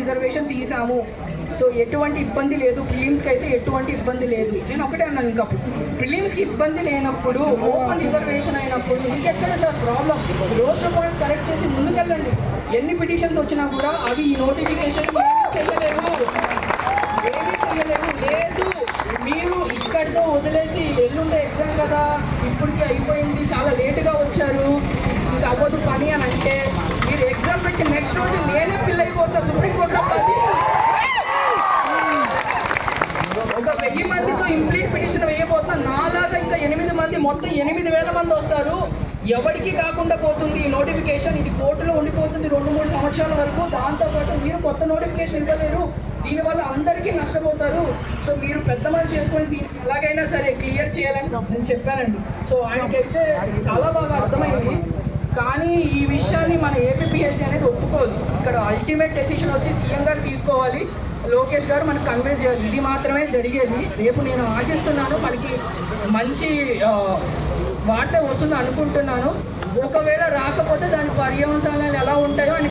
Reservation తీసాము. So ఎటువంటి ఇబ్బంది లేదు. ప్రిలిమ్స్కి అయితే ఎటువంటి ఇబ్బంది లేదు. నేను ఒకటే అన్నాను ఇంకా ప్రిలిమ్స్కి ఇబ్బంది లేనప్పుడు ఓపెన్ రిజర్వేషన్ అయినప్పుడు ఇంకెక్కడ సార్ ప్రాబ్లం రోజు పాయింట్స్ కరెక్ట్ చేసి ముందుకెళ్ళండి. ఎన్ని పిటిషన్స్ వచ్చినా కూడా అవి ఈ నోటిఫికేషన్ ఏమీ చేయలేవు ఏమీ చేయలేవు లేదు. మీరు ఇక్కడితో వదిలేసి ఎల్లుండే ఎగ్జామ్ కదా. ఇప్పటికి అయిపోయింది. చాలా లేటుగా వచ్చారు. ఇంకా అవ్వదు పని అని అంటే మీరు ఎగ్జామ్ పెట్టి నెక్స్ట్ రోజు నేను ఇంప్లీట్ పిటిషన్ వేయబోతున్నా నాలాగా ఇంకా ఎనిమిది మంది మొత్తం ఎనిమిది వేల మంది వస్తారు. ఎవరికి కాకుండా పోతుంది ఈ నోటిఫికేషన్ ఇది కోర్టులో ఉండిపోతుంది రెండు మూడు సంవత్సరాల వరకు. దాంతోపాటు మీరు కొత్త నోటిఫికేషన్ ఇవ్వలేరు. దీనివల్ల అందరికీ నష్టపోతారు. సో మీరు పెద్ద మనసు చేసుకొని దీన్ని ఎలాగైనా సరే క్లియర్ చేయాలని నేను చెప్పానండి. సో ఆయనకైతే చాలా బాగా అర్థమైంది. కానీ ఈ విషయాన్ని మన ఏపీఎస్సీ అనేది ఒప్పుకోదు. ఇక్కడ అల్టిమేట్ డెసిషన్ వచ్చి సీఎం గారు తీసుకోవాలి. లోకేష్ గారు మనకు కన్వే చేయాలి. ఇది మాత్రమే జరిగేది. రేపు నేను ఆశిస్తున్నాను మనకి మంచి వార్త వస్తుంది అనుకుంటున్నాను. ఒకవేళ రాకపోతే దాని పర్యవసానాలు ఎలా ఉంటాయో అని